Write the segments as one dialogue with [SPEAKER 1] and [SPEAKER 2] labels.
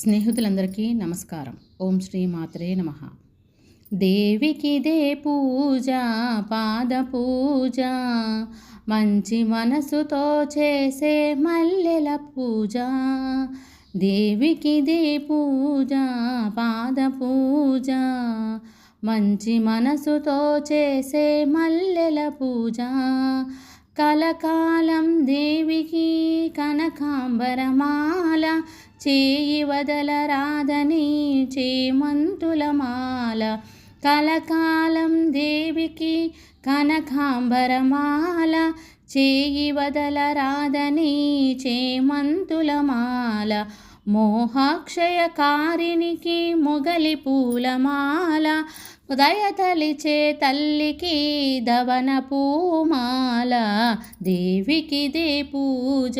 [SPEAKER 1] స్నేహితులందరికీ నమస్కారం. ఓం శ్రీ మాత్రే నమ. దేవికి దే పూజ పాద పూజ మంచి మనసుతో చేసే మల్లెల పూజ. దేవికి దే పూజ పాద పూజ మంచి మనసుతో చేసే మల్లెల పూజ. కలకాలం దేవికి కనకాంబరమాల చేయి వదలరాదని చేమంతుల మాల కలకాలం దేవికి కనకాంబరమాల చేయి వదలరాదని చేమంతుల మాల మోహాక్షయకారినికి మొగలి పూలమాల ఉదయతలిచే తల్లికి దవన పూమాల దేవికి దే పూజ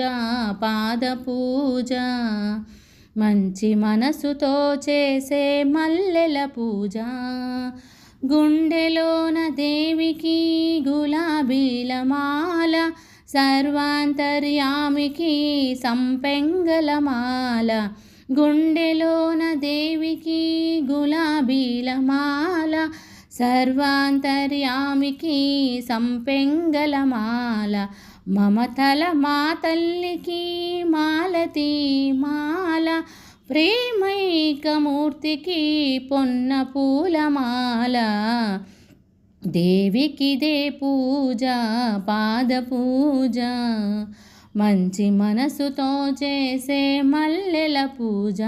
[SPEAKER 1] పాద పూజ. మంచి మనసుతో చేసే మల్లెల పూజ. గుండెలోన దేవికి గులాబీల మాల సర్వాంతర్యామికి సంపెంగల మాల. గుండెలోన దేవికి గులాబీల మాల సర్వాంతర్యామికి సంపెంగల మాల మమతల మా తల్లికి మాలతి మాల ప్రేమైకమూర్తికి పొన్న పూలమాల దేవికి దే పూజ పాద పూజ మంచి మనసుతో చేసే మల్లెల పూజ.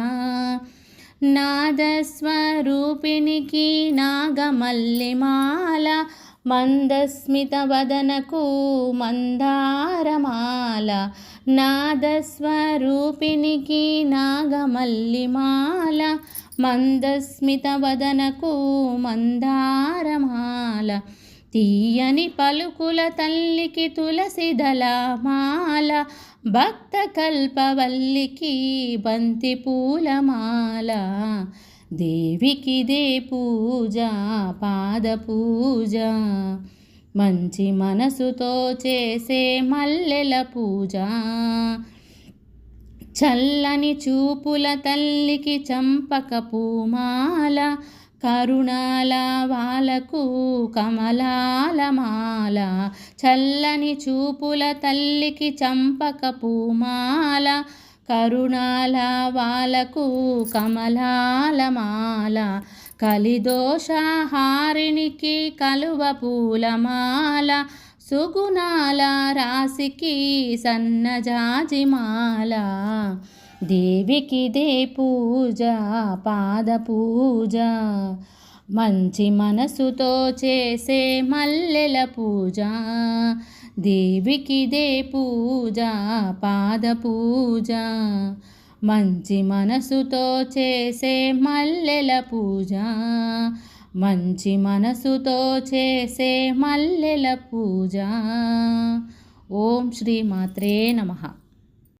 [SPEAKER 1] నాదస్వరూపినికి నాగమల్లిమాల మందస్మిత వదనకు మందారమాల. నాదస్వరూపినికి నాగమల్లిమాల మందస్మిత వదనకు మందారమాల. తీయని పలుకుల తల్లికి తులసిదల మాల భక్త కల్పవల్లికి బంతి పూలమాల దేవికి దే పూజ పాద పూజ. మంచి మనసుతో చేసే మల్లెల పూజ. చల్లని చూపుల తల్లికి చంపక పూమాల. కరుణాల వాలకు కమలాల మాల చల్లని చూపుల తల్లికి చంపక పూమాల కరుణాల వాలకు కమలాల మాల కలిదోషహారినికి కలువ పూలమాల సుగుణాల రాశికి సన్నజాజిమాల. దేవికిదే పూజ పాద పూజ. మంచి మనసుతో చేసే మల్లెల పూజ. దేవికిదే పూజ పాద పూజ. మంచి మనసుతో చేసే మల్లెల పూజ. మంచి మనసుతో చేసే మల్లెల పూజ. ఓం శ్రీ మాత్రే నమః.